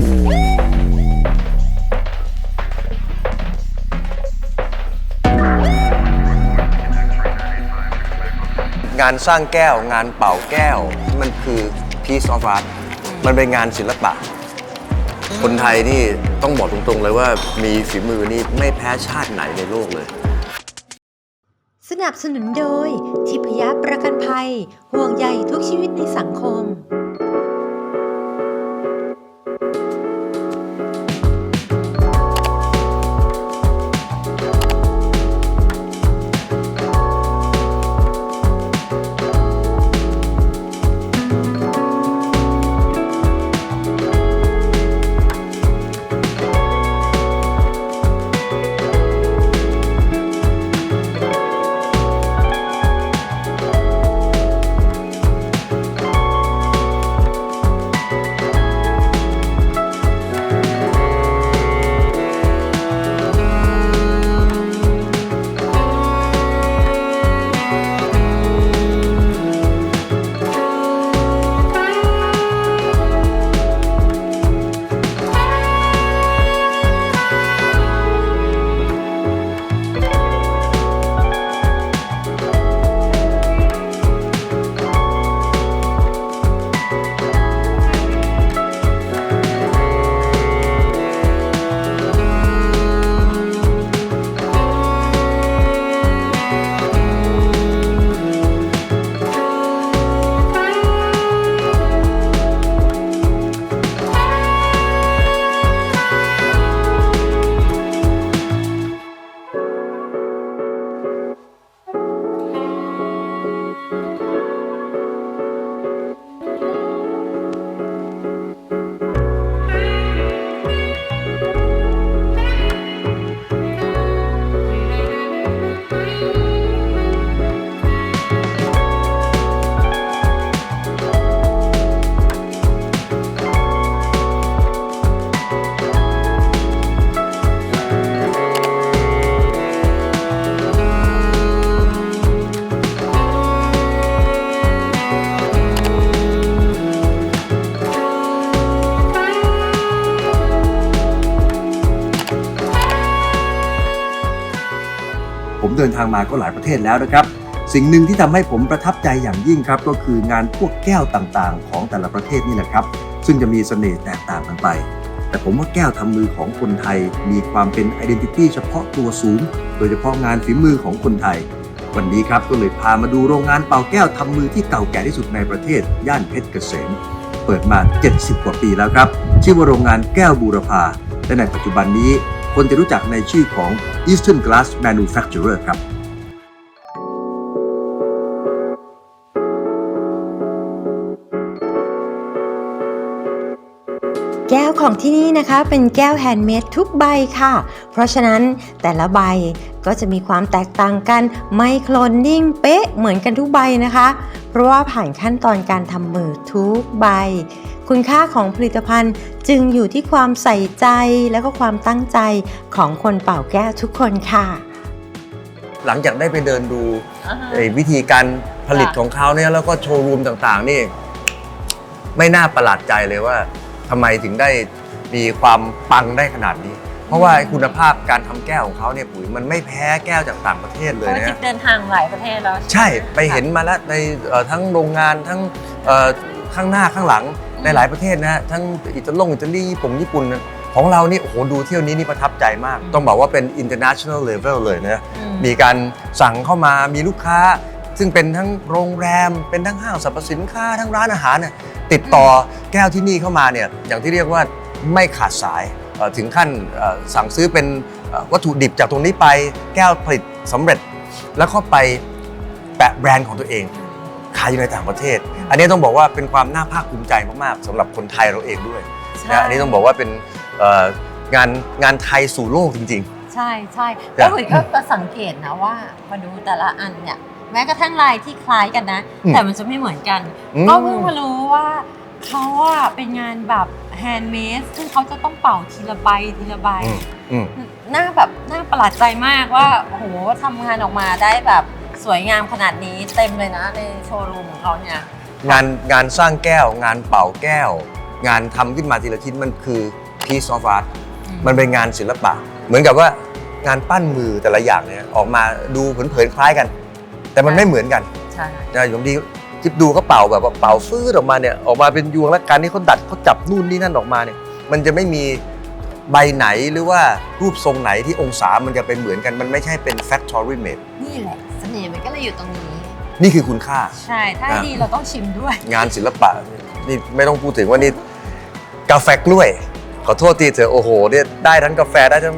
งานสร้างแก้วงานเป่าแก้ว มันคือ piece of art มันเป็นงานศิลปะ คนไทยนี่ต้องบอกตรงๆเลยว่ามีฝีมือนี่ไม่แพ้ชาติไหนในโลกเลย สนับสนุนโดยทิพยประกันภัย ห่วงใยทุกชีวิตในสังคม ผมเดินทางมาก็หลายประเทศแล้วนะครับ สิ่งหนึ่งที่ทำให้ผมประทับใจอย่างยิ่งครับ ก็คืองานพวกแก้วต่างๆ ของแต่ละประเทศนี่แหละครับ ซึ่งจะมีเสน่ห์แตกต่างกันไป แต่ผมว่าแก้วทำมือของคนไทย มีความเป็น identity เฉพาะตัวสูง โดยเฉพาะงานฝีมือของคนไทย วันนี้ครับก็เลยพามาดูโรงงานเป่าแก้วทำมือที่เก่าแก่ที่สุดในประเทศ ย่านเพชรเกษมเปิดมา 70 กว่าปีแล้วครับ ชื่อว่าโรงงานแก้วบูรพาและในปัจจุบันนี้ คนจะรู้จักในชื่อของ Eastern Glass Manufacturer ครับแก้วของที่นี่นะคะเป็นแก้วแฮนด์เมดทุกใบค่ะ เพราะฉะนั้นแต่ละใบก็จะมีความแตกต่างกันไม่โคลนนิ่งเป๊ะเหมือนกันทุกใบนะคะ เพราะว่าผ่านขั้นตอนการทำมือทุกใบ คุณค่าของผลิตภัณฑ์จึงอยู่ที่ความใส่ใจและก็ความตั้งใจของคนเป่าแก้วทุกคนค่ะ หลังจากได้ไปเดินดูไอ้วิธีการผลิตของเขาเนี่ยแล้วก็โชว์รูมต่างๆ นี่ ไม่น่าประหลาดใจเลยว่าทำไมถึงได้มีความปังได้ขนาดนี้ เพราะว่าไอ้คุณภาพการทำแก้วของเขาเนี่ยปุ๋ยมันไม่แพ้แก้วจากต่างประเทศเพเลยราะว่านะจิ๊บเดินทางหลายประเทศแล้วใช่ไปเห็นมาแล้วในเอ่อทั้งโรงงานทั้งเอ่อข้างหน้าข้างหลัง ในหลายประเทศนะฮะทั้งอิตาลงอิตาลีญี่ปุ่นญี่ปุ่นนะของเรานี่โอ้โหดูเที่ยวนี้นี่ประทับใจมาก ต้องบอกว่าเป็น international level เลยนะอืมมีการสั่งเข้ามามีลูกค้า ซึ่งเป็นทั้งโรงแรม เป็นทั้งห้างสรรพสินค้าทั้งร้านอาหารเนี่ยติดต่อแก้วที่นี่เข้ามาเนี่ยอย่างที่เรียกว่าไม่ขาดสายเอ่อถึงขั้นเอ่อสั่งซื้อเป็นเอ่อวัตถุดิบจากตรงนี้ไปแก้วผลิตสำเร็จ แล้วก็ไปแปะแบรนด์ของตัวเอง ขายอยู่ในต่างประเทศ อันนี้ต้องบอกว่าเป็นความน่าภาคภูมิใจมากๆสำหรับคนไทยเราเองด้วยนะอันนี้ต้องบอกว่าเป็นเอ่องานงานไทยสู่โลกจริงใช่ใช่จ้ะแล้วหลุยส์ก็สังเกตนะว่ามาดูแต่ละอันเนี่ยแม้กระทั่งลายที่คล้ายกันนะอืมแต่มันจะไม่เหมือนกันอืมก็เพิ่งมารู้ว่าเขาอะเป็นงานแบบแฮนด์เมดซึ่งเขาจะต้องเป่าทีละใบทีละใบๆอืมน่าแบบน่าประหลาดใจมากว่าโอ้โหทำงานออกมาได้แบบ สวยงามขนาดนี้เต็มเลยนะในโชว์รูมของเขาเนี่ย งานงานสร้างแก้ว งานเป่าแก้ว งานทำขึ้นมาทีละชิ้นมันคือ piece of art อืม มันเป็นงานศิลปะ เหมือนกับว่างานปั้นมือแต่ละอย่างเนี่ยออกมาดูเผินๆคล้ายกัน แต่มันไม่เหมือนกัน ใช่นะอย่างดีจิบดูเขาเป่าแบบว่าเป่าฟื้ดออกมาเนี่ยออกมาเป็นยวงและการที่เขาดัดเขาจับนู่นนี่นั่นออกมาเนี่ย มันจะไม่มีใบไหนหรือว่ารูปทรงไหนที่องศามันจะเป็นเหมือนกัน มันไม่ใช่เป็น factory made นี่แหละเส น่ห์มันก็เลยอยู่ตรงนี้ นี่คือคุณค่า ใช่ ถ้าให้ดีเราต้องชิมด้วย งานศิลปะนี่ไม่ต้องพูดถึงว่านี่กาแฟกล้วย ขอโทษทีเถอะโอ้โหเนี่ยได้ทั้งกาแฟได้ทั้ง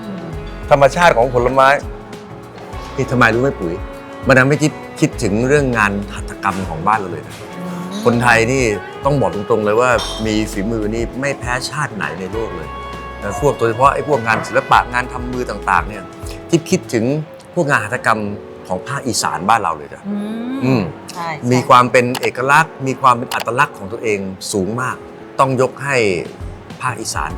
อืมธรรมชาติของผลไม้นี่ทำไมรู้ไหมปุ๋ยมันทำให้คิดคิดถึงเรื่องงานหัตถกรรมของบ้านเราเลยนะคนไทยนี่ต้องบอกตรงๆเลยว่ามีฝีมือนี่ไม่แพ้ชาติไหนในโลกเลยนะพวกโดยเฉพาะไอ้พวกงานศิลปะงานทำมือต่างๆเนี่ยที่คิดถึง พวกงานหัตถกรรมของภาคอีสานบ้านเราเลยจ้ะอือืมมใช่มีความเป็นเอกลักษณ์ มีความเป็นอัตลักษณ์ของตัวเองสูงมาก ต้องยกให้ภาคอีสาน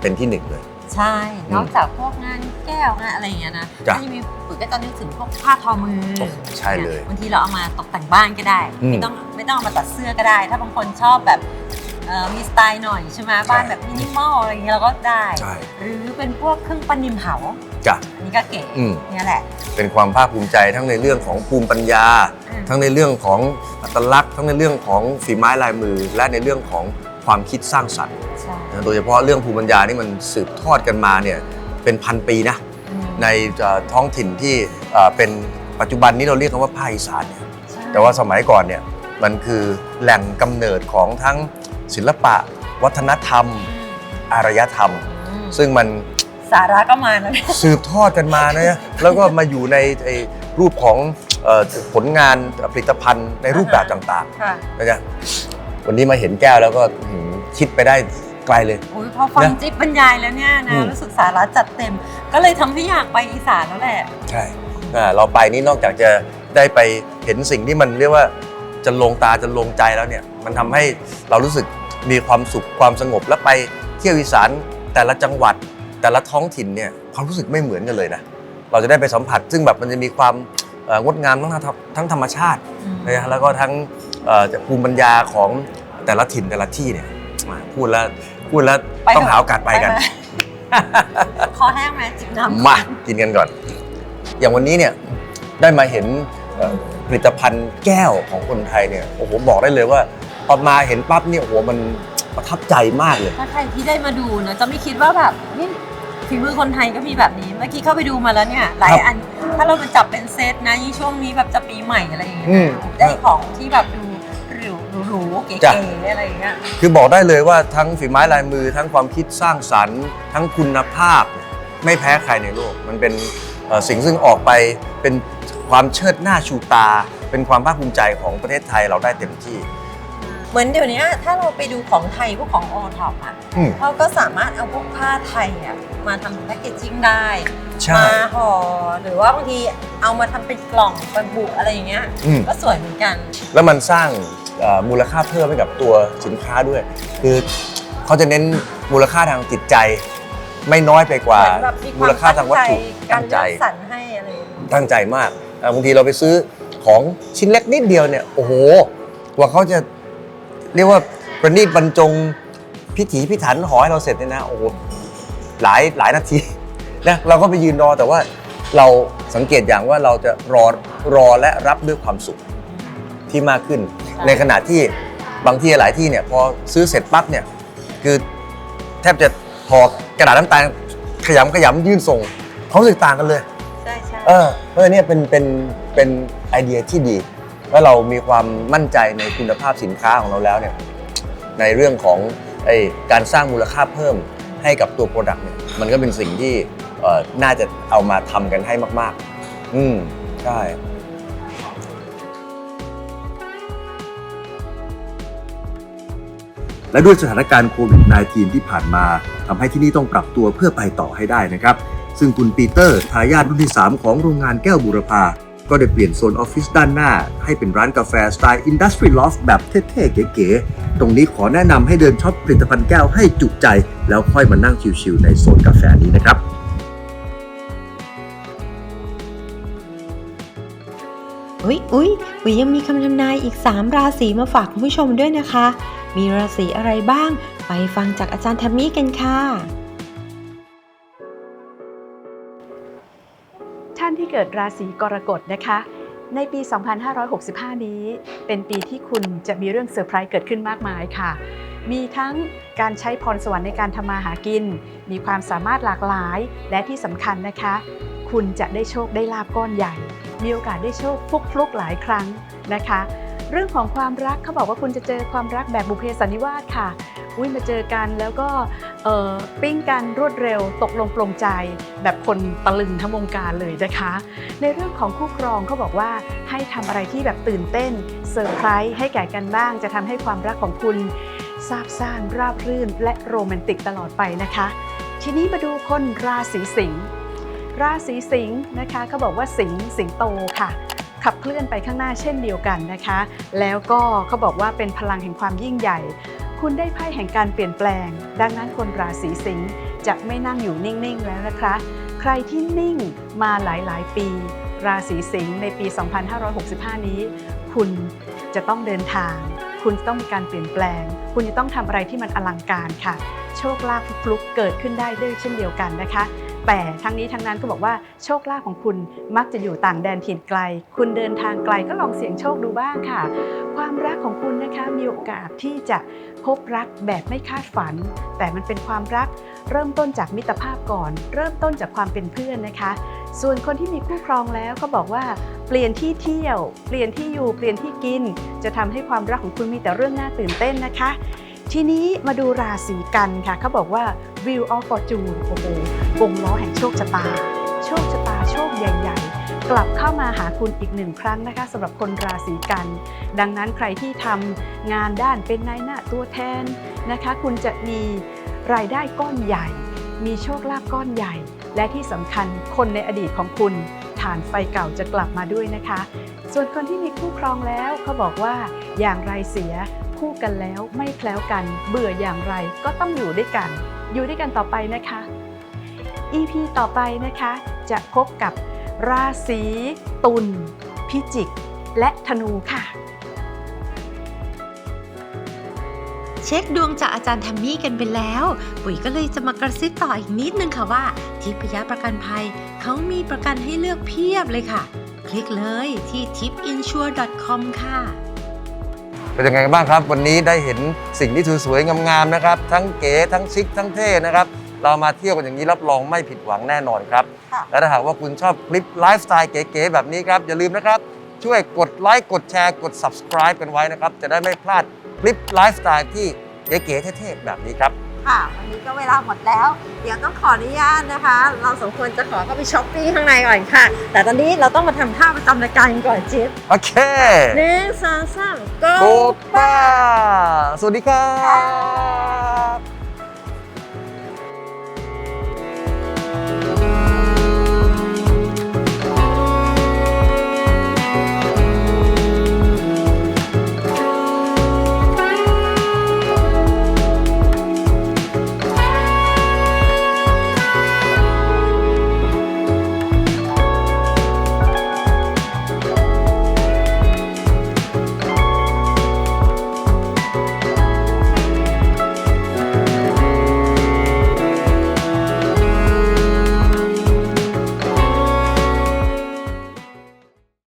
เป็นที่หนึ่งเลย ใช่ นอกจากพวกงานแก้วงานอะไรอย่างเงี้ยนะจ้ะก็จะมีปุ๋ยก็จะนึกถึงพวกผ้าทอมือโอ้ใช่เลยบางทีเราเอามาตกแต่งบ้านก็ได้ อืม ไม่ต้องไม่ต้องเอามาตัดเสื้อก็ได้ ถ้าบางคนชอบแบบ เอ่อมีสไตล์หน่อยใช่ไหมบ้านแบบมินิมอลอะไรอย่างเงี้ยเราก็ได้ ใช่ หรือเป็นพวกเครื่องปั้นดินเผา จ้ะ อันนี้ก็เก๋อืม เนี่ยแหละ เป็นความภาคภูมิใจทั้งในเรื่องของภูมิปัญญา อืม ทั้งในเรื่องของอัตลักษณ์ ทั้งในเรื่องของฝีไม้ลายมือ และในเรื่องของความคิดสร้างสรรค์ใช่นะโดยเฉพาะเรื่องภูมิปัญญานี่มันสืบทอดกันมาเนี่ยเป็นพันปีนะ อืมในเอ่อท้องถิ่นที่เอ่อเป็นปัจจุบันนี้เราเรียกกันว่าภาคอีสานเนี่ยใช่แต่ว่าสมัยก่อนเนี่ยมันคือแหล่งกำเนิดของทั้ง ศิลปะ วัฒนธรรมอืมอารยธรรมอืมซึ่งมันสาระก็มาแล้วเนี่ยสืบทอดกันมานะแล้วก็มาอยู่ในไอ้รูปของเอ่อผลงานผลิตภัณฑ์ในรูปแบบต่างค่ะๆนะจ๊ะวันนี้มาเห็นแก้วแล้วก็หืมคิดไปได้ไกลเลยโอ้ยพอฟังนะจิ๊บบรรยายแล้วเนี่ยอืนะมรู้สึกสาระจัดเต็ม ก็เลยทำให้อยากไปอีสานแล้วแหละ ใช่อ่าเราไปนี่นอกจากจะได้ไปเห็นสิ่งที่มันเรียกว่าจะลงตาจะลงใจแล้วเนี่ย มันทำให้เรารู้สึก มีความสุขความสงบแล้วไปเที่ยวอีสานแต่ละจังหวัดแต่ละท้องถิ่นเนี่ยความรู้สึกไม่เหมือนกันเลยนะเราจะได้ไปสัมผัส ซึ่งแบบมันจะมีความเอ่องดงามทั้งธรรมทั้งธรรมชาตินะฮะแล้วก็ทั้งเอ่อจากภูมิปัญญาของแต่ละถิ่นแต่ละที่เนี่ยมาพูดแล้วพูดแล้วไปเถอะต้องหาโอกาสไปกันไหมคอแห้งไหมจิบน้ำมากินกันก่อน อย่างวันนี้เนี่ยได้มาเห็นเอ่อผลิตภัณฑ์แก้วของคนไทยเนี่ยโอ้โหบอกได้เลยว่าพ อมาเห็นปั๊บเนี่ยโอ้โหมันประทับใจมากเลย ถ้าใครที่ได้มาดูเนอะจะไม่คิดว่าแบบนี่ฝีมือคนไทยก็มีแบบนี้ เมื่อกี้เข้าไปดูมาแล้วเนี่ย หลายครับอัน ถ้าเรามาจับเป็นเซตนะยิ่งช่วงนี้แบบจะปีใหม่อะไรอย่างเงี้ยอืม ได้ของที่แบบดูหรูหรูๆเก๋จ้ะๆอะไรอย่างเงี้ย คือบอกได้เลยว่าทั้งฝีไม้ลายมือทั้งความคิดสร้างสรรค์ ทั้งคุณภาพไม่แพ้ใครในโลก มันเป็นเอ่อสิ่งซึ่งออกไปเป็นความเชิดหน้าชูตา เป็นความภาคภูมิใจของประเทศไทยเราได้เต็มที่ เหมือนเดี๋ยวนี้ถ้าเราไปดูของไทยพวกของโอท็อปอะอืม เขาก็สามารถเอาพวกผ้าไทยอะมาทำแพคเกจจิ้งได้ ใช่ มาห่อหรือว่าบางทีเอามาทำเป็นกล่องเป็นบุอะไรอย่างเงี้ยอืม ก็สวยเหมือนกัน แล้วมันสร้างเอ่อมูลค่าเพิ่มให้กับตัวสินค้าด้วย คือเขาจะเน้นมูลค่าทางจิตใจ ไม่น้อยไปกว่าเหมือนแบบมีมูลค่าทางวัตถุกาตั้รงใจ เลือกสรรให้อะไรอย่างเงี้ยตั้งใจมากอะบางทีเราไปซื้อของชิ้นเล็กนิดเดียวเนี่ย โอ้โห กว่าเขาจะ เรียกว่าประณีตบรรจงพิถีพิถันห่อให้เราเสร็จเนี่ยนะโอ้โหหลายหลายนาทีนะเราก็ไปยืนรอแต่ว่าเราสังเกตอย่างว่าเราจะรอรอและรับด้วยความสุขที่มากขึ้น ในขณะที่บางที่หลายที่เนี่ยพอซื้อเสร็จปั๊บเนี่ยคือแทบจะพอกระดาษน้ำตาลขยำขยำยื่นส่งเขามรู้สึกต่างกันเลยใช่ใช่เออเพราะเนี่ยเป็นเป็นเป็นไอเดียที่ดี แล้วเรามีความมั่นใจในคุณภาพสินค้าของเราแล้วเนี่ยในเรื่องของไอการสร้างมูลค่าเพิ่มให้กับตัวโปรดักต์เนี่ยมันก็เป็นสิ่งที่น่าจะเอามาทำกันให้มาก ๆ อืมใช่และด้วยสถานการณ์โควิด -19 ที่ผ่านมาทำให้ที่นี่ต้องปรับตัวเพื่อไปต่อให้ได้นะครับ ซึ่งคุณปีเตอร์ทายาทรุ่นที่ 3 ของโรงงานแก้วบูรพา ก็ได้เปลี่ยนโซนออฟฟิศด้านหน้า ให้เป็นร้านกาแฟสไตล์อินดัสทรีลอฟแบบเท่ๆ เก๋ๆ ตรงนี้ขอแนะนำให้เดินช็อปผลิตภัณฑ์แก้วให้จุใจ แล้วค่อยมานั่งชิลๆในโซนกาแฟนี้นะครับอุ๊ยอุ๊ยวิยังมีคำทำนายอีก 3 ราศีมาฝากคุณผู้ชมด้วยนะคะ มีราศีอะไรบ้าง ไปฟังจากอาจารย์แทมมี่กันค่ะ เกิดราศีกรกฎนะคะ ในปี 2565 นี้ เป็นปีที่คุณจะมีเรื่องเซอร์ไพรส์เกิดขึ้นมากมายค่ะ มีทั้งการใช้พรสวรรค์ในการทำมาหากิน มีความสามารถหลากหลายและที่สำคัญนะคะ คุณจะได้โชคได้ลาบก้อนใหญ่ มีโอกาสได้โชคฟุกฟลุกหลายครั้งนะคะ เรื่องของความรักเขาบอกว่าคุณจะเจอความรักแบบบุเพสันนิวาสค่ะอุ้ยมาเจอกันแล้วก็ปิ้งกันรวดเร็วตกลงปลงใจ แบบคนตะลึงทั้งวงการเลยนะคะ ในเรื่องของคู่ครองเขาบอกว่าให้ทำอะไรที่แบบตื่นเต้นเซอร์ไพรส์ให้แก่กันบ้าง จะทำให้ความรักของคุณซาบซ่านราบรื่นและโรแมนติกตลอดไปนะคะ ทีนี้มาดูคนราศีสิงห์ราศีสิงห์นะคะเขาบอกว่าสิงห์สิงโตค่ะ ขับเคลื่อนไปข้างหน้าเช่นเดียวกันนะคะ แล้วก็เขาบอกว่าเป็นพลังแห่งความยิ่งใหญ่ คุณได้ไพ่แห่งการเปลี่ยนแปลง ดังนั้นคนราศีสิงห์จะไม่นั่งอยู่นิ่งๆแล้วนะคะ ใครที่นิ่งมาหลายๆ ปี ราศีสิงห์ในปี 2565 นี้ คุณจะต้องเดินทาง คุณต้องมีการเปลี่ยนแปลง คุณจะต้องทำอะไรที่มันอลังการค่ะ โชคลาภฟลุกๆเกิดขึ้นได้ด้วยเช่นเดียวกันนะคะ แต่ทั้งนี้ทั้งนั้นก็บอกว่าโชคลาภของคุณมักจะอยู่ต่างแดนถิ่นไกล คุณเดินทางไกลก็ลองเสี่ยงโชคดูบ้างค่ะ ความรักของคุณนะคะมีโอกาสที่จะพบรักแบบไม่คาดฝัน แต่มันเป็นความรักเริ่มต้นจากมิตรภาพก่อน เริ่มต้นจากความเป็นเพื่อนนะคะ ส่วนคนที่มีคู่ครองแล้วเขาบอกว่าเปลี่ยนที่เที่ยว เปลี่ยนที่อยู่ เปลี่ยนที่กิน จะทำให้ความรักของคุณมีแต่เรื่องน่าตื่นเต้นนะคะ ทีนี้มาดูราศีกันค่ะเขาบอกว่า Wheel of Fortune โอ้โหวงล้อแห่งโชคชะตา โชคชะตาโชคใหญ่ ๆ กลับเข้ามาหาคุณอีกหนึ่งครั้งนะคะสำหรับคนราศีกัน ดังนั้นใครที่ทำงานด้านเป็นนายหน้าตัวแทนนะคะ คุณจะมีรายได้ก้อนใหญ่ มีโชคลาภก้อนใหญ่ และที่สำคัญคนในอดีตของคุณฐานไฟเก่าจะกลับมาด้วยนะคะ ส่วนคนที่มีคู่ครองแล้วเขาบอกว่าอย่างไรเสียคู่กันแล้วไม่แคล้วกัน เบื่ออย่างไรก็ต้องอยู่ด้วยกัน อยู่ด้วยกันต่อไปนะคะ EP ต่อไปนะคะ จะพบกับราศีตุลพิจิก และธนูค่ะ เช็คดวงจากอาจารย์แทมมี่กันไปแล้ว ปุ๋ยก็เลยจะมากระซิบต่ออีกนิดนึงค่ะว่า ทิพยประกันภัยเขามีประกันให้เลือกเพียบเลยค่ะ คลิกเลยที่ tipinsure.com ค่ะ เป็นยังไงกันบ้างครับ วันนี้ได้เห็นสิ่งที่สวยๆงามๆนะครับ ทั้งเก๋ทั้งชิคทั้งเท่นะครับ เรามาเที่ยวกันอย่างนี้รับรองไม่ผิดหวังแน่นอนครับ และถ้าหากว่าคุณชอบคลิปไลฟ์สไตล์เก๋ๆแบบนี้ครับ อย่าลืมนะครับ ช่วยกดไลค์กดแชร์กด subscribe กันไว้นะครับ จะได้ไม่พลาดคลิปไลฟ์สไตล์ที่เก๋ๆเท่ๆแบบนี้ครับ ค่ะ วันนี้ก็เวลาหมดแล้ว เดี๋ยวต้องขออนุญาตนะคะ เราสองคนจะขอเข้าไปช้อปปิ้งข้างในก่อนค่ะ แต่ตอนนี้เราต้องมาทำท่าประจำรายการกันก่อนจิ๊บโอเคหนึ่งสองสามโก go ป้าสวัสดีครับ